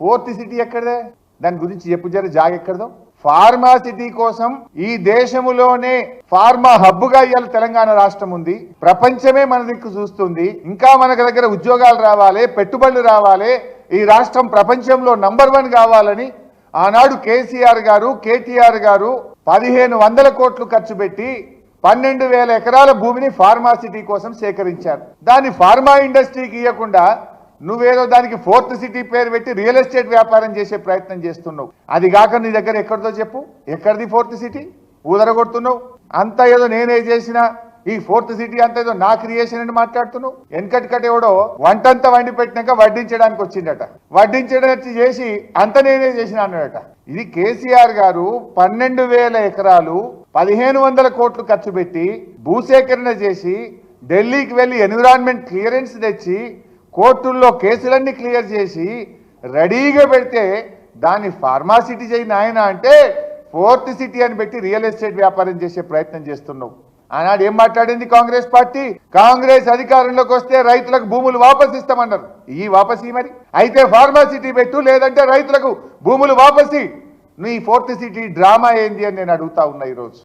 Fourth city ఎక్కడదే? దాని గురించి చెప్పు జర జాగ ఎక్కడదో. ఫార్మా సిటీ కోసం ఈ దేశములోనే ఫార్మా హబ్బుగా గా ఇవాళ తెలంగాణ రాష్ట్రం ఉంది. ప్రపంచమే మన దిక్కు చూస్తుంది. ఇంకా మనకు దగ్గర ఉద్యోగాలు రావాలి పెట్టుబడులు రావాలి. ఈ రాష్ట్రం ప్రపంచంలో నంబర్ వన్ కావాలని ఆనాడు కేసీఆర్ గారు కేటీఆర్ గారు పదిహేను వందల కోట్లు ఖర్చు పెట్టి పన్నెండు వేల ఎకరాల భూమిని ఫార్మా సిటీ కోసం సేకరించారు. దాన్ని ఫార్మా ఇండస్ట్రీకి ఇవ్వకుండా నువ్వేదో దానికి ఫోర్త్ సిటీ పేరు పెట్టి రియల్ ఎస్టేట్ వ్యాపారం చేసే ప్రయత్నం చేస్తున్నావు. అది కాక నీ దగ్గర ఎక్కడిదో చెప్పు. ఎక్కడిది ఫోర్త్ సిటీ? ఊదరగొడుతున్నావు. అంత ఏదో నేనే చేసిన ఈ ఫోర్త్ సిటీ అంత ఏదో నా క్రియేషన్ అని మాట్లాడుతున్నావు. వెనకటికట ఎవడో వంటంతా వండి పెట్టినాక వడ్డించడానికి వచ్చిండట. వడ్డించడానికి చేసి అంత నేనే చేసిన అన్నాడట. ఇది కేసీఆర్ గారు పన్నెండు వేల ఎకరాలు పదిహేను వందల కోట్లు ఖర్చు పెట్టి భూసేకరణ చేసి ఢిల్లీకి వెళ్ళి ఎన్విరాన్మెంట్ క్లియరెన్స్ తెచ్చి కోర్టుల్లో కేసులన్నీ క్లియర్ చేసి రెడీగా పెడితే దాన్ని ఫార్మాసిటీ చేయి నాయన అంటే ఫోర్త్ సిటీ అని పెట్టి రియల్ ఎస్టేట్ వ్యాపారం చేసే ప్రయత్నం చేస్తున్నావు. ఆనాడు ఏం మాట్లాడింది కాంగ్రెస్ పార్టీ? కాంగ్రెస్ అధికారంలోకి వస్తే రైతులకు భూములు వాపస్ ఇస్తామన్నారు. ఈ వాపసి మరి? అయితే ఫార్మాసిటీ పెట్టు లేదంటే రైతులకు భూములు వాపసి. నీ ఫోర్త్ సిటీ డ్రామా ఏంది అని నేను అడుగుతా ఉన్నా ఈరోజు.